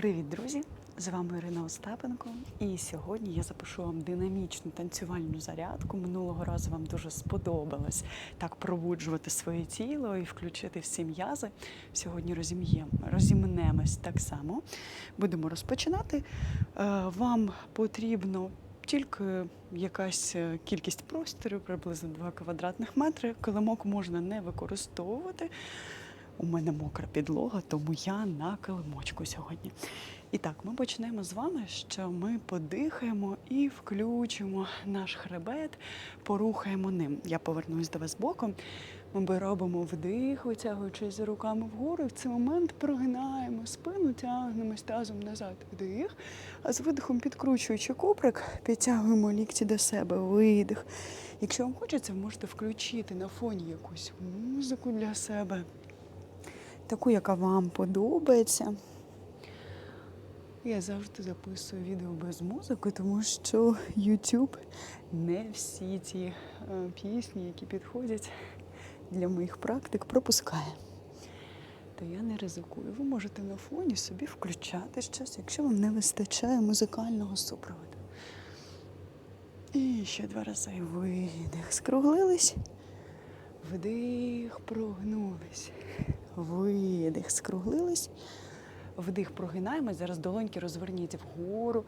Привіт, друзі! З вами Ірина Остапенко. І сьогодні я запишу вам динамічну танцювальну зарядку. Минулого разу вам дуже сподобалось так пробуджувати своє тіло і включити всі м'язи. Сьогодні розімнемось так само. Будемо розпочинати. Е, Вам потрібно тільки якась е, кількість простору, приблизно 2 квадратних метри. Килимок можна не використовувати. У мене мокра підлога, тому я на килимочку сьогодні. І так, ми почнемо з вами, що ми подихаємо і включимо наш хребет, порухаємо ним. Я повернусь до вас боком. Ми робимо вдих, витягуючись руками вгору. І в цей момент прогинаємо спину, тягнемось тазом назад. Вдих. А з видихом, підкручуючи куприк, підтягуємо лікті до себе. Видих. Якщо вам хочеться, ви можете включити на фоні якусь музику для себе таку, яка вам подобається. Я завжди записую відео без музики, тому що YouTube не всі ті е, пісні, які підходять для моїх практик, пропускає. То я не ризикую. Ви можете на фоні собі включати щось, якщо вам не вистачає музикального супроводу. І ще два рази видих. Скруглились. Вдих, прогнулись. Видих, скруглились. Вдих, прогинаємось. Зараз долоньки розверніть вгору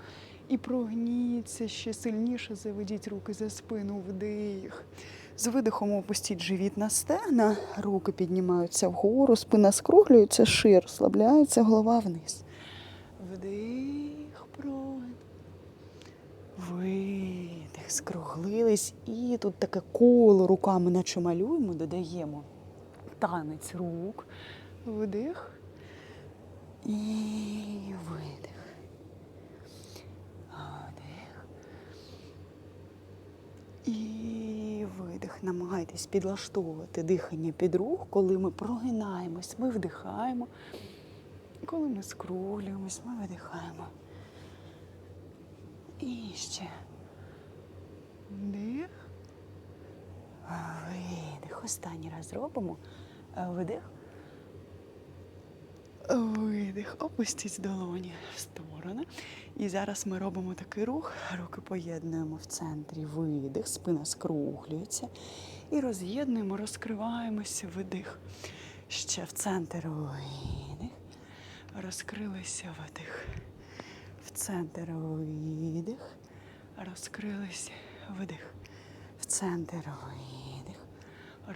і прогніться ще сильніше. Заведіть руки за спину. Вдих. З видихом опустіть живіт на стегна, руки піднімаються вгору, спина скруглюється, шир розслабляється, голова вниз. Вдих, прогин. Видих, скруглились. І тут таке коло руками, наче малюємо, додаємо танець рук. Вдих. І видих. Вдих. І видих. Намагайтесь підлаштовувати дихання під рух, коли ми прогинаємось, ми вдихаємо. Коли ми скруглюємось, ми видихаємо. І ще. Вдих. Видих. Останній раз робимо. Видих. Видих. Опустіть долоні в сторони. І зараз ми робимо такий рух. Руки поєднуємо в центрі. Видих. Спина скруглюється. І роз'єднуємо, розкриваємося. Видих. Ще в центр. Видих. Розкрилися видих. В центр видих. Розкрилися видих. В центр видих.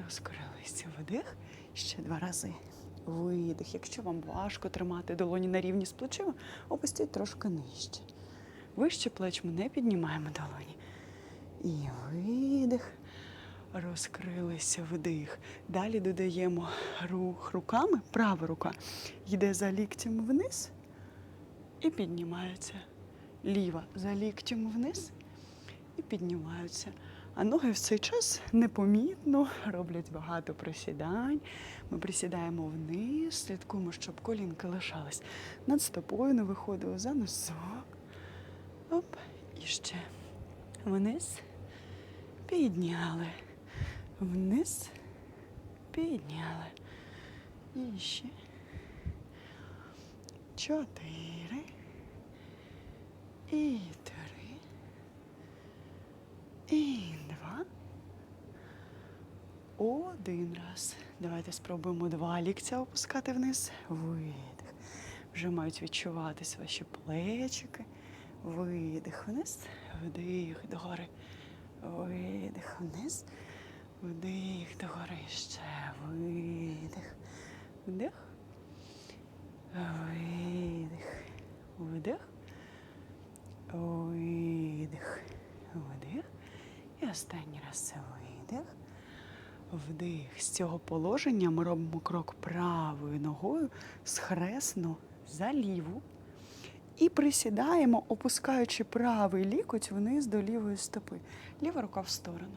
Розкрилися видих. Ще два рази. Видих. Якщо вам важко тримати долоні на рівні з плечима, опустіть трошки нижче. Вище плеч ми не піднімаємо долоні. І видих. Розкрилися вдих. Далі додаємо рух руками. Права рука йде за ліктем вниз і піднімається. Ліва за ліктем вниз і піднімаються. А ноги в цей час непомітно роблять багато присідань. Ми присідаємо вниз, слідкуємо, щоб колінки лишались над стопою, не виходило за носок. Оп, і ще вниз, підняли. Вниз, підняли. І ще. Чотири. І три. І два. Один раз. Давайте спробуємо два ліктя опускати вниз. Видих. Вже мають відчуватись ваші плечики. Видих вниз. Вдих догори. Видих вниз. Вдих догори. Ще видих. Вдих. Видих. Вдих. Видих. Останній раз це видих. Вдих. З цього положення ми робимо крок правою ногою схресно за ліву. І присідаємо, опускаючи правий лікоть вниз до лівої стопи. Ліва рука в сторону.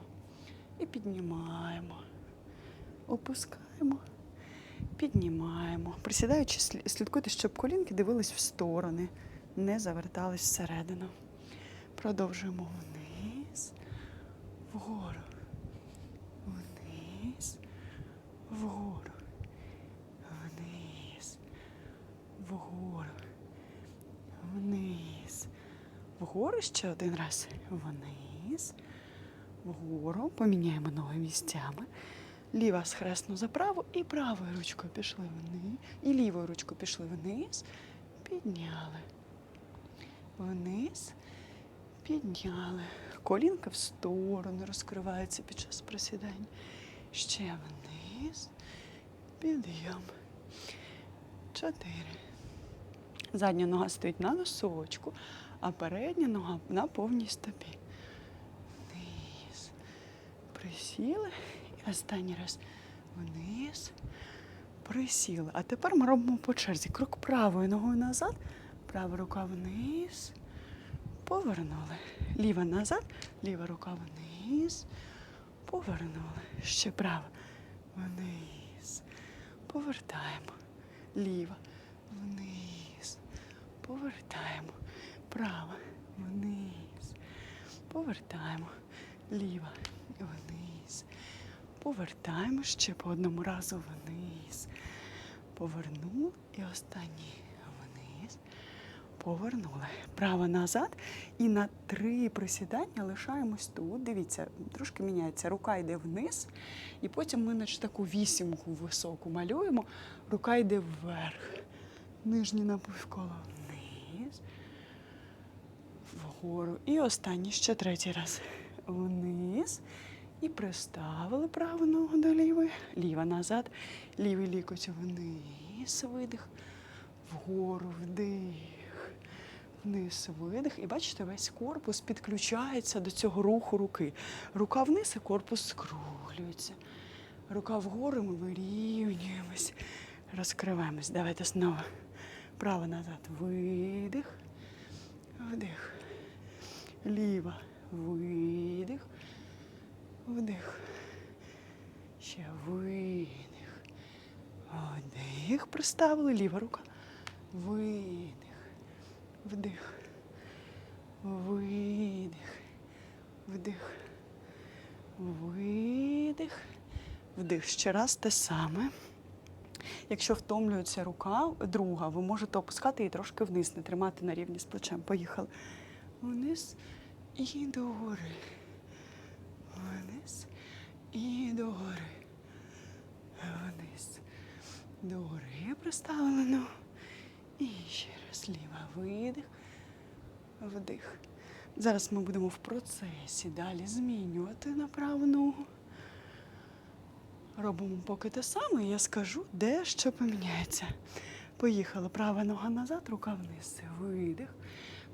І піднімаємо. Опускаємо. Піднімаємо. Присідаючи, слідкуйте, щоб колінки дивились в сторони, не завертались всередину. Продовжуємо вниз, вгору, вниз, вгору, вниз, вгору, вниз. Вгору ще один раз. Вниз. Вгору. Поміняємо ноги місцями. Ліва схресно за праву і правою ручкою пішли вниз. І лівою ручкою пішли вниз. Підняли. Вниз. Підняли. Колінка в сторону розкривається під час присідань. Ще вниз. Підйом. Чотири. Задня нога стоїть на носочку, а передня нога на повній стопі. Вниз. Присіли. І останній раз вниз. Присіли. А тепер ми робимо по черзі. Крок правою ногою назад, права рука вниз. Повернули. Ліва назад, ліва рука вниз. Повернули. Ще права. Вниз. Повертаємо. Ліва. Вниз. Повертаємо. Права. Вниз. Повертаємо. Ліва. Вниз. Повертаємо ще по одному разу вниз. Повернули і останній. Повернули. Право назад. І на три присідання лишаємось тут. Дивіться, трошки міняється. Рука йде вниз, і потім ми наче таку вісімку високу малюємо. Рука йде вверх. Нижній напівколо вниз. Вгору. І останній ще третій раз. Вниз. І приставили праву ногу до лівої. Ліва назад. Лівий лікоть вниз. Видих. Вгору вдих. Вниз видих. І бачите, весь корпус підключається до цього руху руки. Рука вниз, і корпус скруглюється. Рука вгору, ми вирівнюємось. Розкриваємось. Давайте знову. Право назад. Видих. Вдих. Ліва. Видих. Вдих. Ще видих. Вдих. Приставили. Ліва рука. Видих. Вдих. Видих. Вдих. Видих. Вдих. Ще раз те саме. Якщо втомлюється рука друга, ви можете опускати її трошки вниз, не тримати на рівні з плечем. Поїхали. Вниз і догори. Вниз і догори. Вниз. Догори приставили ногу. І ще раз ліва видих, вдих. Зараз ми будемо в процесі далі змінювати на праву ногу. Робимо поки те саме, і я скажу, де що поміняється. Поїхали. Права нога назад, рука вниз. Видих.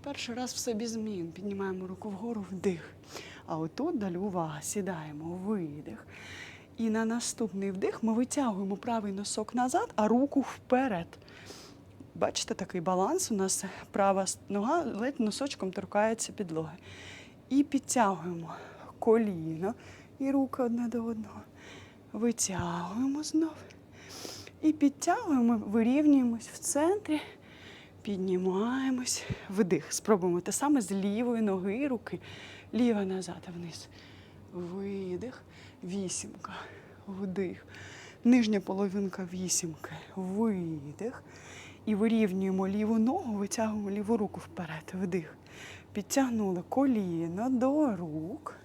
Перший раз в собі змін. Піднімаємо руку вгору, вдих. А отут далі увага. Сідаємо, видих. І на наступний вдих ми витягуємо правий носок назад, а руку вперед. Бачите, такий баланс. У нас права нога ледь носочком торкається підлоги. І підтягуємо коліно і руки одне до одного. Витягуємо знов. І підтягуємо, вирівнюємось в центрі, піднімаємось, вдих. Спробуємо те саме з лівої ноги і руки. Ліва назад вниз. Видих. Вісімка. Вдих. Нижня половинка вісімки. Видих. І вирівнюємо ліву ногу, витягуємо ліву руку вперед. Вдих. Підтягнули коліно до рук,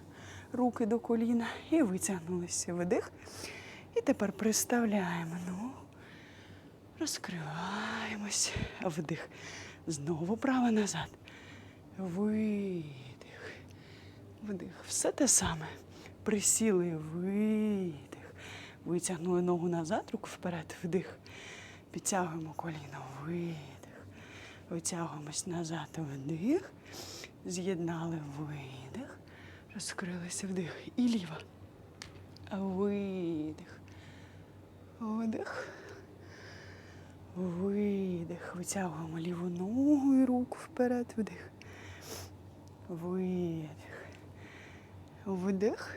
руки до коліна і витягнулися. Вдих. І тепер приставляємо ногу. Розкриваємось. Вдих. Знову право назад. Видих. Вдих. Все те саме. Присіли, видих. Витягнули ногу назад, руку вперед, вдих. Підтягуємо коліно, видих. Витягуємось назад, вдих. З'єднали видих. Розкрилися вдих. І ліва. Видих. Вдих. Видих. Витягуємо ліву ногу і руку вперед, вдих. Видих. Вдих.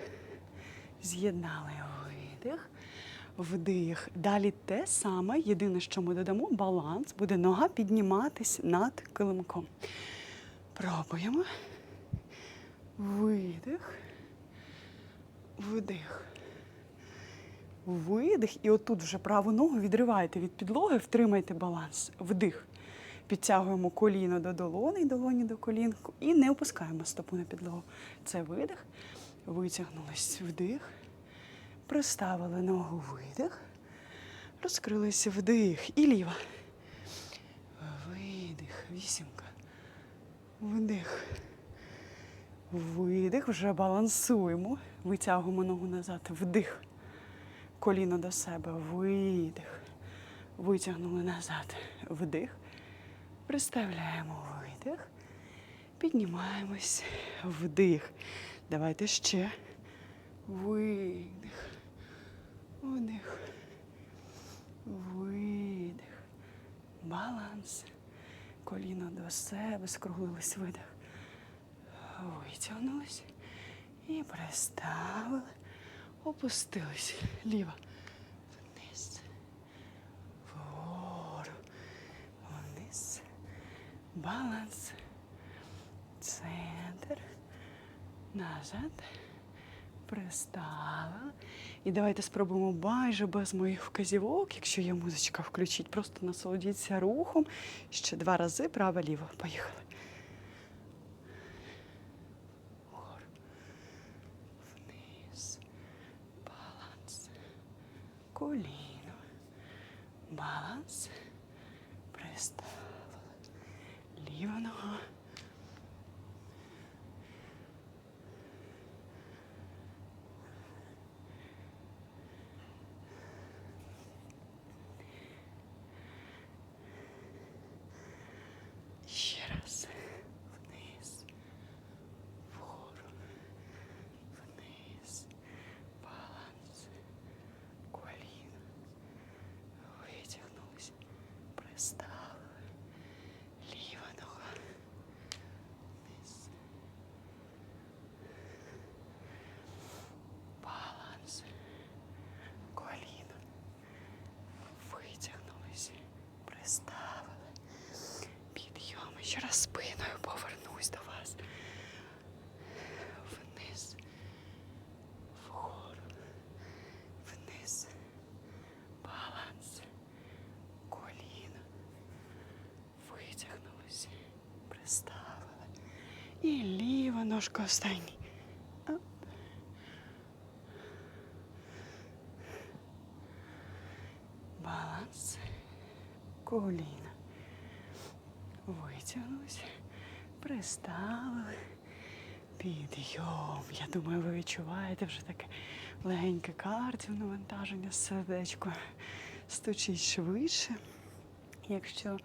З'єднали видих. Вдих. Далі те саме. Єдине, що ми додамо, баланс. Буде нога підніматись над килимком. Пробуємо. Видих. Вдих. Видих. І отут вже праву ногу відриваєте від підлоги, втримайте баланс. Вдих. підтягуємо коліно до долони, долоні до колін і не опускаємо стопу на підлогу. Це видих. Витягнулись вдих. Приставили ногу видих. Розкрилися вдих. І ліва. Видих. Вісімка. Вдих. Видих. Вже балансуємо. Витягуємо ногу назад. Вдих. Коліно до себе. Видих. Витягнули назад. Вдих. Приставляємо видих. Піднімаємось. Вдих. Давайте ще. Видих. Вдих. Видих. Баланс. Коліно до себе. Скруглились видих. Витягнулись. І приставили. Опустились. Ліва. Вниз. Вгору. Вниз. Баланс. Центр. Назад. Приставили. І давайте спробуємо майже без моїх вказівок, якщо є музичка, включіть. Просто насолодіться рухом. Ще два рази право-ліво. Поїхали. Вниз. Баланс. Коліно. Баланс. Приставили. Ліва нога. Ще раз. Вниз. Вгору. Вниз. Баланс. Коліно. Витягнулись. Приставили. Ліва нога. Вниз. Баланс. Коліно. Витягнулись. Приставили. Підйом. Ще раз спиною повернусь до вас. Вниз. Вгору. Вниз. Баланс. Коліна. Витягнулись. Приставили. І ліва ножка останній. Баланс. Коліна. Витягнулись, приставили. Підйом. Я думаю, ви відчуваєте вже таке легеньке кардіо навантаження сердечко. Стучить швидше. Якщо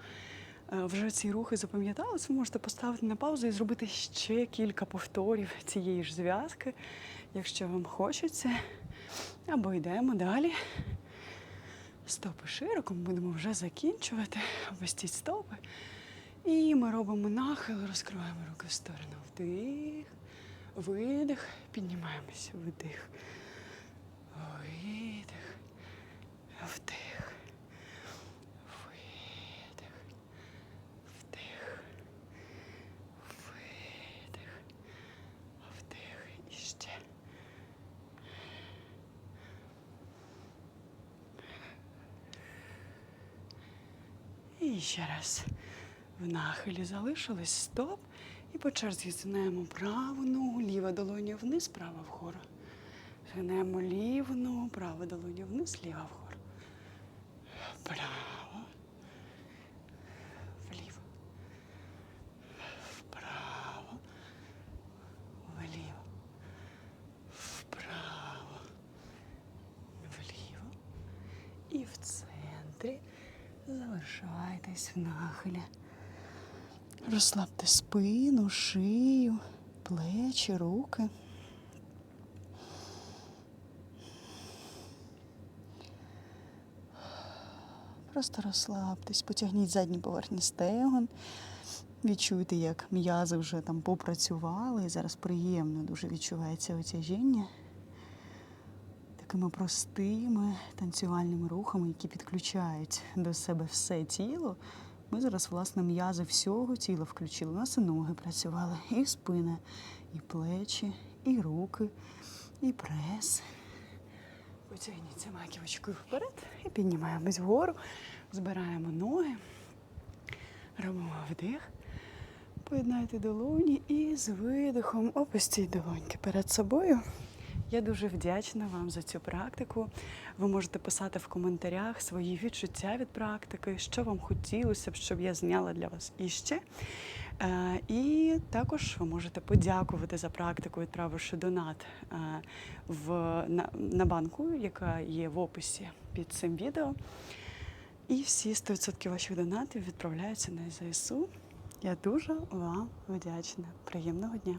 вже ці рухи запам'ятались, ви можете поставити на паузу і зробити ще кілька повторів цієї ж зв'язки, якщо вам хочеться. Або йдемо далі. Стопи широко, ми будемо вже закінчувати. Опустіть стопи. І ми робимо нахил, розкриваємо руки в сторону. Вдих, видих, піднімаємося. Вдих. Видих. Вдих. Видих. Вдих. Видих. Вдих. І ще. І ще раз. В нахилі залишились стоп. І по черзі згинаємо праву ногу, ліва долоня вниз, права вгору. Згинаємо ліву ногу, права долоня вниз, ліва вгору. Вправо. Вліво. Вправо. Вліво. Вправо. Вліво. І в центрі залишайтесь в нахилі. Розслабте спину, шию, плечі, руки. Просто розслабтесь, потягніть задні поверхні стегон. Відчуйте, як м'язи вже там попрацювали. І зараз приємно дуже відчувається отяжіння. Такими простими танцювальними рухами, які підключають до себе все тіло. Ми зараз, власне, м'язи всього тіла включили. У нас і ноги працювали, і спина, і плечі, і руки, і прес. Потягніться маківочкою вперед і піднімаємось вгору, збираємо ноги, Робимо вдих. Поєднайте долоні і з видихом опустіть долоньки перед собою. Я дуже вдячна вам за цю практику. Ви можете писати в коментарях свої відчуття від практики, що вам хотілося б, щоб я зняла для вас іще. Е, І також ви можете подякувати за практику, відправивши донат е, в, на, на банку, яка є в описі під цим відео. І всі 100% ваших донатів відправляються на ЗСУ. Я дуже вам вдячна. Приємного дня!